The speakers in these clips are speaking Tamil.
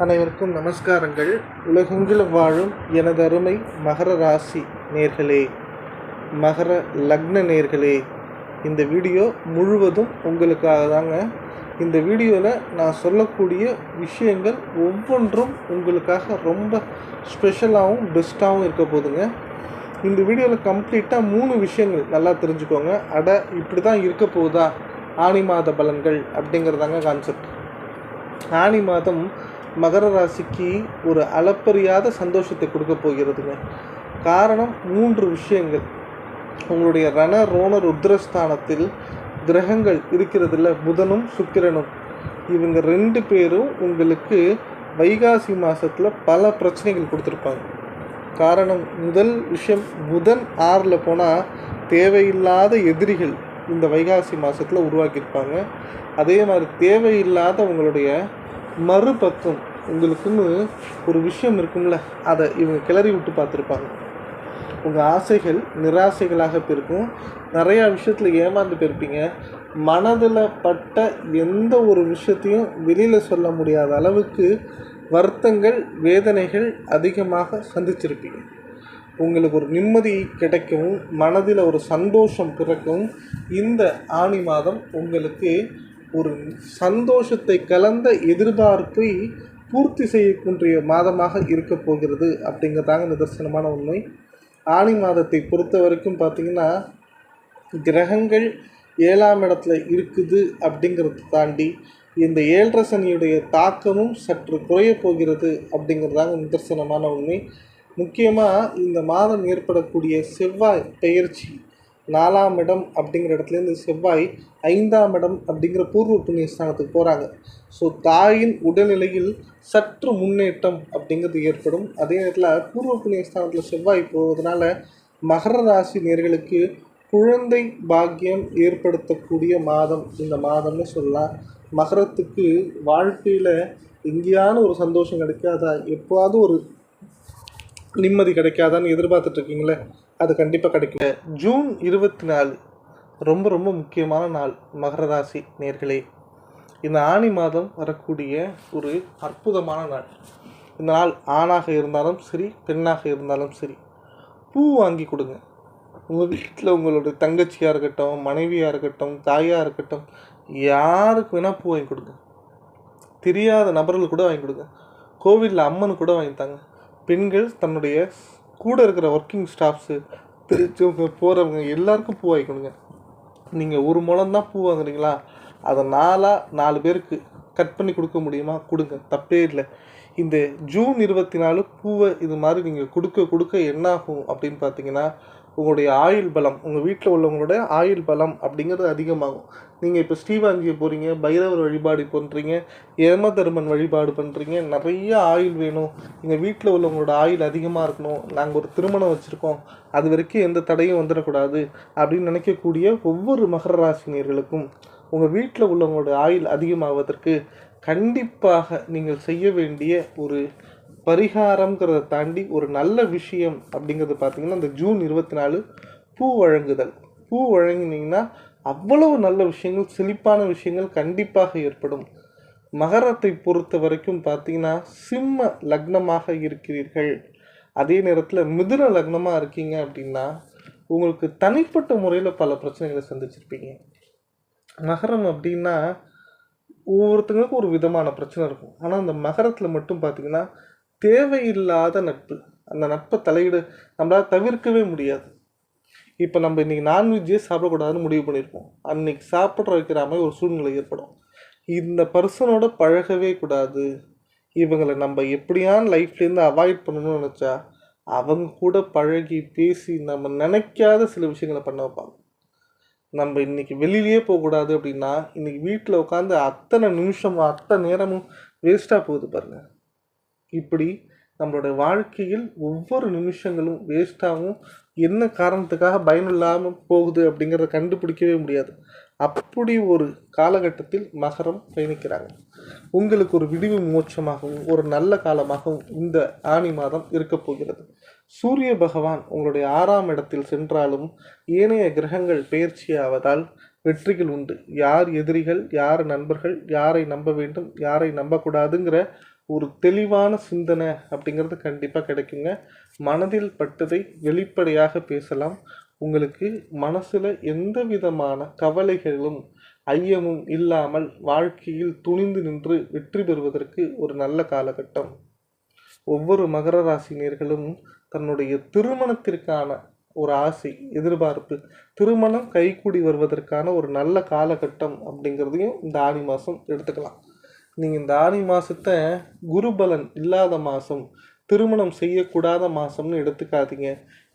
அனைவருக்கும் நமஸ்காரங்கள். உலகெங்கிலும் வாழும் எனது அருமை மகர ராசி நேர்களே மகர லக்ன நேர்களே இந்த வீடியோ முழுவதும் உங்களுக்காக தாங்க. இந்த வீடியோவில் நான் சொல்லக்கூடிய விஷயங்கள் ஒவ்வொன்றும் உங்களுக்காக ரொம்ப ஸ்பெஷலாகவும் பெஸ்ட்டாகவும் இருக்க போகுதுங்க இந்த வீடியோவில் கம்ப்ளீட்டாக மூணு விஷயங்கள் நல்லா தெரிஞ்சுக்கோங்க. அட இப்படி தான் இருக்க போகுதா? ஆனி மாத பலன்கள் அப்படிங்கிறதாங்க கான்செப்ட். ஆனி மாதம் மகர ராசிக்கு ஒரு அளப்பறியாத சந்தோஷத்தை கொடுக்க போகிறதுங்க. காரணம் மூன்று விஷயங்கள். உங்களுடைய ரண ரோண ருத்ரஸ்தானத்தில் கிரகங்கள் இருக்கிறதுல புதனும் சுக்கிரனும். இவங்க ரெண்டு பேரும் உங்களுக்கு வைகாசி மாதத்தில் பல பிரச்சனைகள் கொடுத்துருப்பாங்க. காரணம் முதல் விஷயம் புதன் ஆறில் போனால் தேவையில்லாத எதிரிகள் இந்த வைகாசி மாதத்தில் உருவாக்கியிருப்பாங்க. அதே மாதிரி தேவையில்லாத உங்களுடைய மறுபக்கம் உங்களுக்குன்னு ஒரு விஷயம் இருக்கும்ல அதை இவங்க கிளறி விட்டு பார்த்துருப்பாங்க. உங்கள் ஆசைகள் நிராசைகளாக இருக்கும் நிறையா விஷயத்தில் ஏமாந்து போயிருப்பீங்க. மனதில் பட்ட எந்த ஒரு விஷயத்தையும் வெளியில் சொல்ல முடியாத அளவுக்கு வருத்தங்கள் வேதனைகள் அதிகமாக சந்திச்சிருப்பீங்க. உங்களுக்கு ஒரு நிம்மதி கிடைக்கவும் மனதில் ஒரு சந்தோஷம் பிறக்கவும் இந்த ஆணி மாதம் உங்களுக்கு ஒரு சந்தோஷத்தை கலந்த எதிர்பார்ப்பை பூர்த்தி செய்யக்கூடிய மாதமாக இருக்க போகிறது அப்படிங்கிறதாங்க நிதர்சனமான உண்மை. ஆணி மாதத்தை பொறுத்த வரைக்கும் பார்த்திங்கன்னா கிரகங்கள் ஏழாம் இடத்துல இருக்குது அப்படிங்கிறத தாண்டி இந்த ஏழரை சனியுடைய தாக்கமும் சற்று குறைய போகிறது அப்படிங்கிறதாங்க நிதர்சனமான உண்மை. முக்கியமாக இந்த மாதம் ஏற்படக்கூடிய செவ்வாய் பெயர்ச்சி நாலாம் இடம் அப்படிங்கிற இடத்துலேருந்து செவ்வாய் ஐந்தாம் இடம் அப்படிங்கிற பூர்வ புண்ணிய ஸ்தானத்துக்கு போகிறாங்க ஸோ தாயின் உடல்நிலையில் சற்று முன்னேற்றம் அப்படிங்கிறது ஏற்படும். அதே நேரத்தில் பூர்வ புண்ணிய ஸ்தானத்தில் செவ்வாய் போவதனால மகர ராசி நேர்களுக்கு குழந்தை பாக்கியம் ஏற்படுத்தக்கூடிய மாதம். இந்த மாதம்னு சொல்லலாம். மகரத்துக்கு வாழ்க்கையில் எங்கேயான ஒரு சந்தோஷம் கிடைக்காதா? எப்போவாவது ஒரு நிம்மதி கிடைக்காதான்னு எதிர்பார்த்துட்ருக்கீங்களே அது கண்டிப்பாக கிடைக்கல ஜூன் இருபத்தி நாலு ரொம்ப ரொம்ப முக்கியமான நாள் மகர ராசி நேர்களே. இந்த ஆணி மாதம் வரக்கூடிய ஒரு அற்புதமான நாள். இந்த நாள் ஆணாக இருந்தாலும் சரி பெண்ணாக இருந்தாலும் சரி பூ வாங்கி கொடுங்க. உங்கள் வீட்டில் உங்களுடைய தங்கச்சியாக இருக்கட்டும் மனைவியாக இருக்கட்டும் தாயாக இருக்கட்டும் யாருக்கு வேணால் பூ வாங்கி கொடுங்க. தெரியாத நபர்கள் கூட வாங்கி கொடுங்க. கோவிலில் அம்மன் கூட வாங்கி தாங்க. பெண்கள் தன்னுடைய கூட இருக்கிற ஒர்க்கிங் ஸ்டாஃப்ஸு தெரிஞ்சவங்க போகிறவங்க எல்லாருக்கும் பூ வாங்கிக்கணுங்க. கொடுங்க நீங்கள் ஒரு முழம் தான் பூ வாங்குறீங்களா? அதை நாலாக நாலு பேருக்கு கட் பண்ணி கொடுக்க முடியுமா? கொடுங்க. தப்பே இல்லை. இந்த ஜூன் இருபத்தி நாலு பூவை இது மாதிரி நீங்கள் கொடுக்க கொடுக்க என்ன ஆகும் அப்படின்னு பார்த்தீங்கன்னா உங்களுடைய ஆயுள் பலம் உங்கள் வீட்டில் உள்ளவங்களுடைய ஆயுள் பலம் அப்படிங்கிறது அதிகமாகும். நீங்கள் இப்போ ஸ்ரீவாஞ்சியை போகிறீங்க பைரவர் வழிபாடு பண்ணுறீங்க ஏம வழிபாடு பண்ணுறீங்க நிறைய ஆயுள் வேணும். எங்கள் வீட்டில் உள்ளவங்களோட ஆயுள் அதிகமாக இருக்கணும். நாங்கள் ஒரு திருமணம் வச்சுருக்கோம். அது வரைக்கும் எந்த தடையும் வந்துடக்கூடாது அப்படின்னு நினைக்கக்கூடிய ஒவ்வொரு மகர ராசினியர்களுக்கும் உங்கள் வீட்டில் உள்ளவங்களோட ஆயுள் அதிகமாவதற்கு கண்டிப்பாக நீங்கள் செய்ய வேண்டிய ஒரு பரிகாரங்கிறத தாண்டி ஒரு நல்ல விஷயம் அப்படிங்கிறது பார்த்தீங்கன்னா இந்த ஜூன் இருபத்தி நாலு பூ வழங்குதல். பூ வழங்கினீங்கன்னா அவ்வளவு நல்ல விஷயங்கள் செழிப்பான விஷயங்கள் கண்டிப்பாக ஏற்படும். மகரத்தை பொறுத்த வரைக்கும் பார்த்தீங்கன்னா சிம்ம லக்னமாக இருக்கிறீர்கள். அதே நேரத்தில் மிதுன லக்னமாக இருக்கீங்க அப்படின்னா உங்களுக்கு தனிப்பட்ட முறையில் பல பிரச்சனைகளை சந்திச்சிருப்பீங்க. மகரம் அப்படின்னா ஒவ்வொருத்தங்களுக்கும் ஒரு விதமான பிரச்சனை இருக்கும். ஆனால் அந்த மகரத்தில் மட்டும் பார்த்தீங்கன்னா தேவையில்லாத நட்பு. அந்த நட்பை தலையிட நம்மளால் தவிர்க்கவே முடியாது. இப்போ நம்ம இன்றைக்கி நான்வெஜ்ஜே சாப்பிடக்கூடாதுன்னு முடிவு பண்ணியிருப்போம். அன்னைக்கு சாப்பிட்ற வைக்கிற மாதிரி ஒரு சூழ்நிலை ஏற்படும். இந்த பர்சனோட பழகவே கூடாது. இவங்களை நம்ம எப்படியான லைஃப்லேருந்து அவாய்ட் பண்ணணும்னு நினச்சா அவங்க கூட பழகி பேசி நம்ம நினைக்காத சில விஷயங்களை பண்ண வைப்பாங்க. நம்ம இன்றைக்கி வெளியிலேயே போகக்கூடாது அப்படின்னா இன்றைக்கி வீட்டில் உட்காந்து அத்தனை நிமிஷமும் அத்தனை நேரமும் வேஸ்ட்டாக போகுது பாருங்கள் இப்படி நம்மளோட வாழ்க்கையில் ஒவ்வொரு நிமிஷங்களும் வேஸ்ட்டாகவும் என்ன காரணத்துக்காக பயனில்லாமல் போகுது அப்படிங்கிறத கண்டுபிடிக்கவே முடியாது. அப்படி ஒரு காலகட்டத்தில் மகரம் பயணிக்கிறாங்க. உங்களுக்கு ஒரு விடிவு மோட்சமாகவும் ஒரு நல்ல காலமாகவும் இந்த ஆணி மாதம் இருக்கப் போகிறது. சூரிய பகவான் உங்களுடைய ஆறாம் இடத்தில் சென்றாலும் ஏனைய கிரகங்கள் பெயர்ச்சியாவதால் வெற்றிகள் உண்டு. யார் எதிரிகள் யார் நண்பர்கள் யாரை நம்ப வேண்டும் யாரை நம்பக்கூடாதுங்கிற ஒரு தெளிவான சிந்தனை அப்படிங்கிறது கண்டிப்பாக கிடைக்குங்க. மனதில் பட்டதை வெளிப்படையாக பேசலாம். உங்களுக்கு மனசில் எந்த விதமான கவலைகளும் ஐயமும் இல்லாமல் வாழ்க்கையில் துணிந்து நின்று வெற்றி பெறுவதற்கு ஒரு நல்ல காலகட்டம். ஒவ்வொரு மகர ராசினியர்களும் தன்னுடைய திருமணத்திற்கான ஒரு ஆசை எதிர்பார்ப்பு திருமணம் கைகூடி வருவதற்கான ஒரு நல்ல காலகட்டம் அப்படிங்கிறதையும் இந்த ஆணி மாதம் எடுத்துக்கலாம். நீங்கள் இந்த ஆணி மாதத்தை குருபலன் இல்லாத மாதம் திருமணம் செய்யக்கூடாத மாதம்னு எடுத்துக்காதீங்க.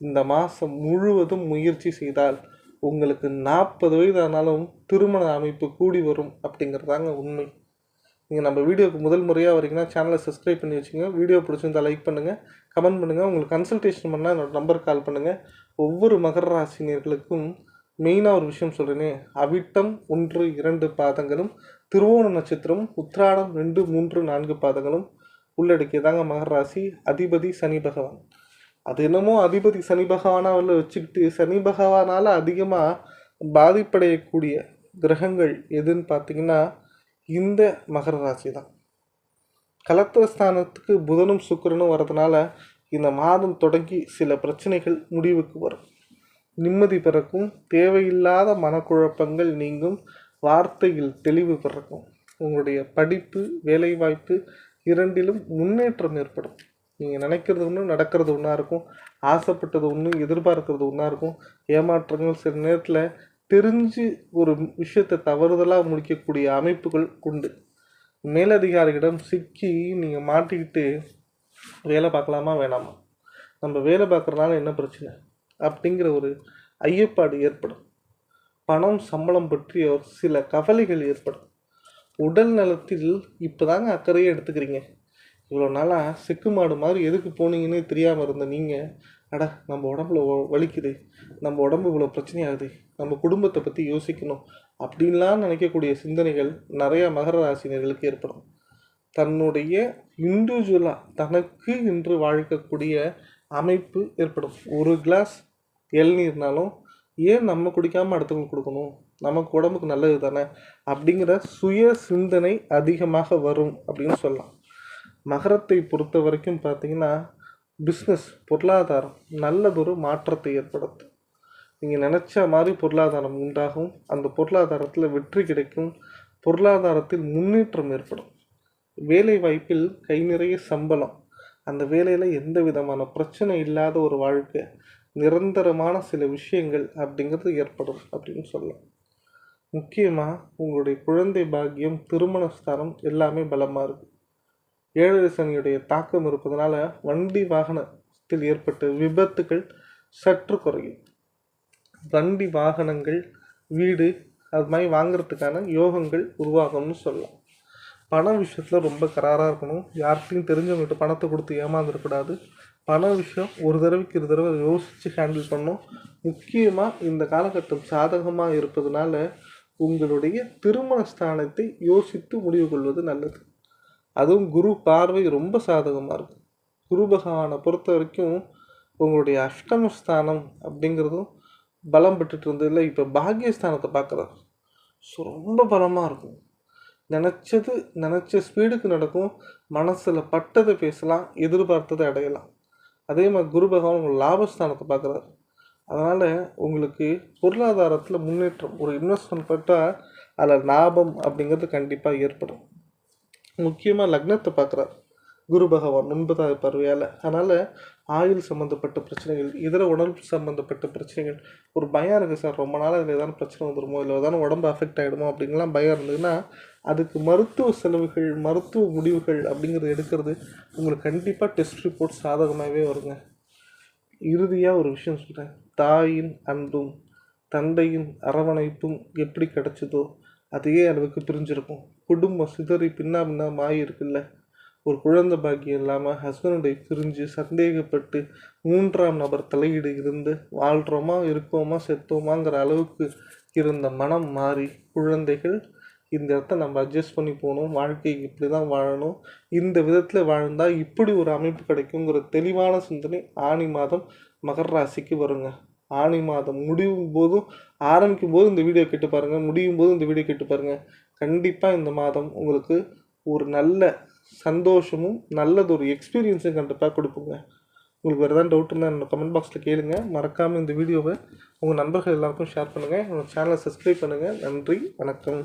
இந்த மாதம் முழுவதும் முயற்சி செய்தால் உங்களுக்கு நாற்பது வயது ஆனாலும் திருமண அமைப்பு கூடி வரும் அப்படிங்கிறதாங்க உண்மை. நீங்கள் நம்ம வீடியோக்கு முதல் முறையாக வரீங்கன்னா சேனலை சப்ஸ்கிரைப் பண்ணி வச்சுங்க வீடியோ பிடிச்சிருந்தால் லைக் பண்ணுங்கள் கமெண்ட் பண்ணுங்கள் உங்களுக்கு கன்சல்டேஷன் பண்ணால் என்னோடய நம்பர் கால் பண்ணுங்கள் ஒவ்வொரு மகர ராசினியர்களுக்கும் மெயினாக ஒரு விஷயம் சொல்கிறேனே அவிட்டம் ஒன்று இரண்டு பாதங்களும் திருவோண நட்சத்திரம் உத்ராடம் ரெண்டு மூன்று நான்கு பாதங்களும் உள்ளடக்கியதாங்க மகர ராசி அதிபதி சனி பகவான். அது என்னமோ அதிபதி சனி பகவானாவில் வச்சுக்கிட்டு சனி பகவானால் அதிகமாக பாதிப்படையக்கூடிய கிரகங்கள் எதுன்னு பார்த்தீங்கன்னா இந்த மகர ராசி தான். கலத்திரஸ்தானத்துக்கு புதனும் சுக்கிரனும் வரதுனால இந்த மாதம் தொடங்கி சில பிரச்சனைகள் முடிவுக்கு வரும். நிம்மதி பிறக்கும். தேவையில்லாத மனக்குழப்பங்கள் நீங்கும். வார்த்தையில் தெளிவு பிறக்கும். உங்களுடைய படிப்பு வேலைவாய்ப்பு இரண்டிலும் முன்னேற்றம் ஏற்படும். நீங்கள் நினைக்கிறது ஒன்று நடக்கிறது ஒன்றா இருக்கும். ஆசைப்பட்டது ஒன்று எதிர்பார்க்கறது ஒன்றா இருக்கும். ஏமாற்றங்கள் சில நேரத்தில் தெரிஞ்சு ஒரு விஷயத்தை தவறுதலாக முடிக்கக்கூடிய அமைப்புகள் உண்டு. மேலதிகாரிகளிடம் சிக்கி நீங்கள் மாட்டிக்கிட்டு வேலை பார்க்கலாமா வேணாமா? நம்ம வேலை பார்க்குறதுனால என்ன பிரச்சனை? அப்படிங்கிற ஒரு ஐயப்பாடு ஏற்படும். பணம் சம்பளம் பற்றிய ஒரு சில கவலைகள் ஏற்படும். உடல் நலத்தில் இப்போதாங்க அக்கறையை எடுத்துக்கிறீங்க. இவ்வளோ நாளாக செக்கு மாடு மாதிரி எதுக்கு போனீங்கன்னு தெரியாமல் இருந்த நீங்கள் அட நம்ம உடம்புல வலிக்குது. நம்ம உடம்பு இவ்வளோ பிரச்சனையாகுது. நம்ம குடும்பத்தை பற்றி யோசிக்கணும். அப்படின்லாம் நினைக்கக்கூடிய சிந்தனைகள் நிறையா மகர ராசினியர்களுக்கு ஏற்படும். தன்னுடைய இண்டிவிஜுவலாக தனக்கு என்று வாழ்க்கக்கூடிய அமைப்பு ஏற்படும். ஒரு கிளாஸ் இளநீர்னாலும் ஏன் நம்ம குடிக்காமல் அடுத்தவங்களுக்கு கொடுக்கணும்? நமக்கு உடம்புக்கு நல்லது தானே? அப்படிங்கிற சுய சிந்தனை அதிகமாக வரும் அப்படின்னு சொல்லலாம். மகரத்தை பொறுத்த வரைக்கும் பார்த்தீங்கன்னா பிஸ்னஸ் பொருளாதாரம் நல்லதொரு மாற்றத்தை ஏற்படுத்தும். நீங்கள் நினச்ச மாதிரி பொருளாதாரம் உண்டாகும். அந்த பொருளாதாரத்தில் வெற்றி கிடைக்கும். பொருளாதாரத்தில் முன்னேற்றம் ஏற்படும். வேலை வாய்ப்பில் கை நிறைய சம்பளம். அந்த வேலையில் எந்த விதமான பிரச்சனை இல்லாத ஒரு வாழ்க்கை. நிரந்தரமான சில விஷயங்கள் அப்படிங்கிறது ஏற்படும் அப்படின்னு சொல்லலாம். முக்கியமாக உங்களுடைய குழந்தை பாக்கியம் திருமண ஸ்தானம் எல்லாமே பலமாக இருக்குது ஏழரை சனியுடைய தாக்கம் இருப்பதனால வண்டி வாகனத்தில் ஏற்பட்ட விபத்துகள் சற்று குறையும். வண்டி வாகனங்கள் வீடு அது மாதிரி வாங்குறதுக்கான யோகங்கள் உருவாகும்னு சொல்லலாம். பண விஷயத்தில் ரொம்ப கராராக இருக்கணும். யார்கிட்டையும் தெரிஞ்சவங்ககிட்ட பணத்தை கொடுத்து ஏமாந்துடக்கூடாது. பண விஷயம் ஒரு தடவைக்கு இரு தடவை யோசித்து ஹேண்டில் பண்ணும் முக்கியமாக இந்த காலகட்டம் சாதகமாக இருப்பதனால உங்களுடைய திருமண ஸ்தானத்தை யோசித்து முடிவு கொள்வது நல்லது. அதுவும் குரு பார்வை ரொம்ப சாதகமாக இருக்கும். குரு பகவானை பொறுத்த வரைக்கும் உங்களுடைய அஷ்டமஸ்தானம் அப்படிங்கிறதும் பலம் பெற்றுட்டு இருந்ததில்ல இப்போ பாக்கியஸ்தானத்தை பார்க்குறாரு. ஸோ ரொம்ப பலமாக இருக்கும். நினச்சது நினச்ச ஸ்பீடுக்கு நடக்கும். மனசில் பட்டதை பேசலாம் எதிர்பார்த்ததை அடையலாம். அதே மாதிரி குரு பகவான் உங்கள் லாபஸ்தானத்தை பார்க்குறாரு. அதனால் உங்களுக்கு பொருளாதாரத்தில் முன்னேற்றம் ஒரு இன்வெஸ்ட்மெண்ட் பட்டால் அதில் லாபம் அப்படிங்கிறது கண்டிப்பாக ஏற்படும். முக்கியமாக லக்னத்தை பார்க்குறாரு. குரு பகவான் ஒன்பதாவது பார்வையால். அதனால் ஆயுள் சம்மந்தப்பட்ட பிரச்சனைகள் இதர உடம்பு சம்மந்தப்பட்ட பிரச்சனைகள் ஒரு பயம் இருக்குது சார். ரொம்ப நாள் அதில் ஏதாவது பிரச்சனை வந்துடுமோ இல்லை ஏதாவது உடம்பு அஃபெக்ட் ஆகிடுமோ அப்படின்லாம் பயம் இருந்ததுன்னா அதுக்கு மருத்துவ செலவுகள் மருத்துவ முடிவுகள் அப்படிங்கிறது எடுக்கிறது உங்களுக்கு கண்டிப்பாக டெஸ்ட் ரிப்போர்ட் சாதகமாகவே வருங்க. இறுதியாக ஒரு விஷயம் சொல்கிறேன் தாயின் அன்பும் தந்தையின் அரவணைப்பும் எப்படி கிடச்சிதோ அதே அளவுக்கு பிரிஞ்சிருக்கும். குடும்பம் சிதறி பின்னா பின்னமாகி இருக்குல்ல. ஒரு குழந்தை பாக்கியம் இல்லாமல் ஹஸ்பண்டை பிரிஞ்சு சந்தேகப்பட்டு மூன்றாம் நபர் தலையீடு இருந்து வாழ்கிறோமா இருக்கோமா செத்தோமாங்கிற அளவுக்கு இருந்த மனம் மாறி குழந்தைகள் இந்த இடத்த நம்ம அட்ஜஸ்ட் பண்ணி போகணும். வாழ்க்கைக்கு இப்படி தான் வாழணும். இந்த விதத்தில் வாழ்ந்தால் இப்படி ஒரு அமைப்பு கிடைக்குங்கிற தெளிவான சிந்தனை ஆணி மாதம் மகர ராசிக்கு வருங்க. ஆணி மாதம் முடியும் போதும் ஆரம்பிக்கும் போது இந்த வீடியோ கேட்டு பாருங்கள் முடியும் போதும் இந்த வீடியோ கேட்டு பாருங்கள் கண்டிப்பாக இந்த மாதம் உங்களுக்கு ஒரு நல்ல சந்தோஷமும் நல்லதொரு எக்ஸ்பீரியன்ஸும் கண்டிப்பாக கொடுப்போங்க. உங்களுக்கு வேறு ஏதாவது டவுட் இருந்தால் என்னோட கமெண்ட் பாக்ஸில் கேளுங்க. மறக்காமல் இந்த வீடியோவை உங்கள் நண்பர்கள் எல்லாருக்கும் ஷேர் பண்ணுங்கள் உங்கள் சேனலை சப்ஸ்கிரைப் பண்ணுங்கள் நன்றி. வணக்கம்.